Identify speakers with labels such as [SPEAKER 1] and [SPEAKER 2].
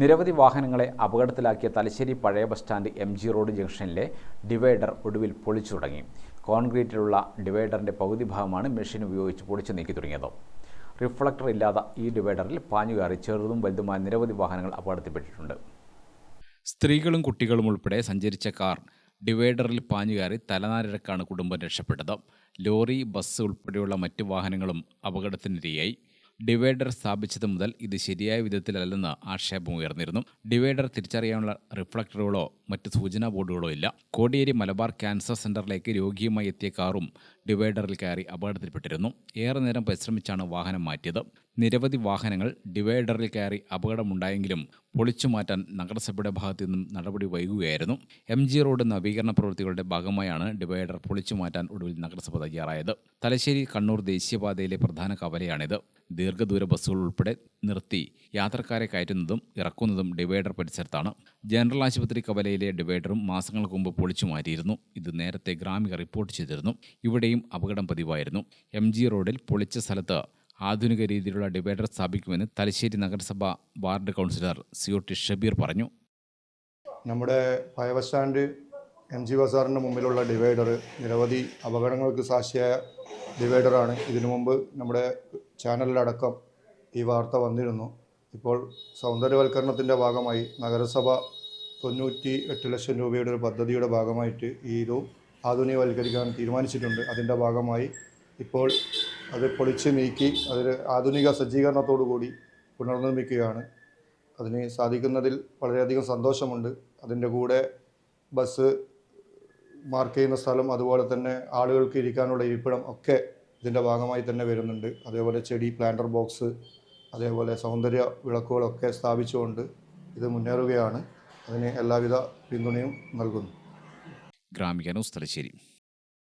[SPEAKER 1] നിരവധി വാഹനങ്ങളെ അപകടത്തിലാക്കിയ തലശ്ശേരി പഴയ bus stand M G road ജംഗ്ഷനിലെ ഡിവൈഡർ ഒടുവിൽ പൊളിച്ചു തുടങ്ങി. കോൺക്രീറ്റിലുള്ള ഡിവൈഡറിന്റെ പകുതി ഭാഗമാണ് മെഷീൻ ഉപയോഗിച്ച് പൊളിച്ചു നീക്കി തുടങ്ങിയത്. റിഫ്ലക്ടർ ഇല്ലാത്ത ഈ ഡിവൈഡറിൽ പാഞ്ഞുകയറി ചെറുതും വലുതുമായ നിരവധി വാഹനങ്ങൾ അപകടത്തിൽപ്പെട്ടിട്ടുണ്ട്.
[SPEAKER 2] സ്ത്രീകളും കുട്ടികളും ഉൾപ്പെടെ സഞ്ചരിച്ച കാർ ഡിവൈഡറിൽ പാഞ്ഞുകയറി തലനാരിഴക്കാണ് കുടുംബം രക്ഷപ്പെട്ടത്. ലോറി ബസ് ഉൾപ്പെടെയുള്ള മറ്റ് വാഹനങ്ങളും അപകടത്തിനിരയായി. ഡിവൈഡർ സ്ഥാപിച്ചത് മുതൽ ഇത് ശരിയായ വിധത്തിലല്ലെന്ന് ആക്ഷേപം ഉയർന്നിരുന്നു. ഡിവൈഡർ തിരിച്ചറിയാനുള്ള റിഫ്ലക്ടറുകളോ മറ്റ് സൂചനാ ബോർഡുകളോ ഇല്ല. കോടിയേരി മലബാർ ക്യാൻസർ സെന്ററിലേക്ക് രോഗിയുമായി എത്തിയ കാറും ഡിവൈഡറിൽ കയറി അപകടത്തിൽപ്പെട്ടിരുന്നു. ഏറെ നേരം പരിശ്രമിച്ചാണ് വാഹനം മാറ്റിയത്. നിരവധി വാഹനങ്ങൾ ഡിവൈഡറിൽ കയറി അപകടമുണ്ടായെങ്കിലും പൊളിച്ചു മാറ്റാൻ നഗരസഭയുടെ ഭാഗത്തു നിന്നും നടപടി വൈകുകയായിരുന്നു. എം ജി റോഡ് നവീകരണ പ്രവൃത്തികളുടെ ഭാഗമായാണ് ഡിവൈഡർ പൊളിച്ചു മാറ്റാൻ ഒടുവിൽ നഗരസഭ തയ്യാറായത്. തലശ്ശേരി കണ്ണൂർ ദേശീയപാതയിലെ പ്രധാന കവലയാണിത്. ദീർഘദൂര ബസ്സുകൾ ഉൾപ്പെടെ നിർത്തി യാത്രക്കാരെ കയറ്റുന്നതും ഇറക്കുന്നതും ഡിവൈഡർ പരിസരത്താണ്. ജനറൽ ആശുപത്രി കവലയിലെ ഡിവൈഡറും മാസങ്ങൾക്ക് മുമ്പ് പൊളിച്ചു മാറ്റിയിരുന്നു. ഇത് നേരത്തെ ഗ്രാമിക റിപ്പോർട്ട് ചെയ്തിരുന്നു. ഇവിടെയും അപകടം പതിവായിരുന്നു. എം ജി റോഡിൽ പൊളിച്ച സ്ഥലത്ത് ആധുനിക രീതിയിലുള്ള ഡിവൈഡർ സ്ഥാപിക്കുമെന്ന് തലശ്ശേരി നഗരസഭ ward councillor C O T Shabeer പറഞ്ഞു.
[SPEAKER 3] നമ്മുടെ പഴയ ബസ് സ്റ്റാൻഡ് എം ജി ബസാറിന്റെ മുമ്പിലുള്ള ഡിവൈഡർ നിരവധി അപകടങ്ങൾക്ക് സാക്ഷിയായ ഡിവൈഡറാണ്. ഇതിനു മുമ്പ് നമ്മുടെ ചാനലിലടക്കം ഈ വാർത്ത വന്നിരുന്നു. ഇപ്പോൾ സൗന്ദര്യവൽക്കരണത്തിന്റെ ഭാഗമായി നഗരസഭ തൊണ്ണൂറ്റി എട്ട് ലക്ഷം രൂപയുടെ ഒരു പദ്ധതിയുടെ ഭാഗമായിട്ട് ഈ ഇതും ആധുനികവൽക്കരിക്കാൻ തീരുമാനിച്ചിട്ടുണ്ട്. അതിന്റെ ഭാഗമായി ഇപ്പോൾ അത് പൊളിച്ച് നീക്കി അതിൽ ആധുനിക സജ്ജീകരണത്തോടു കൂടി പുനർനിർമ്മിക്കുകയാണ്. അതിന് സാധിക്കുന്നതിൽ വളരെയധികം സന്തോഷമുണ്ട്. അതിന്റെ കൂടെ ബസ് മാർക്ക് ചെയ്യുന്ന സ്ഥലം അതുപോലെ തന്നെ ആളുകൾക്ക് ഇരിക്കാനുള്ള ഇരിപ്പിടം ഒക്കെ ഇതിന്റെ ഭാഗമായി തന്നെ വരുന്നുണ്ട്. അതേപോലെ ചെടി പ്ലാന്റർ ബോക്സ് അതേപോലെ സൗന്ദര്യ വിളക്കുകളൊക്കെ സ്ഥാപിച്ചുകൊണ്ട് ഇത് മുന്നേറുകയാണ്. അതിന് എല്ലാവിധ പിന്തുണയും നൽകുന്നു.
[SPEAKER 2] ഗ്രാമിക തലശ്ശേരി.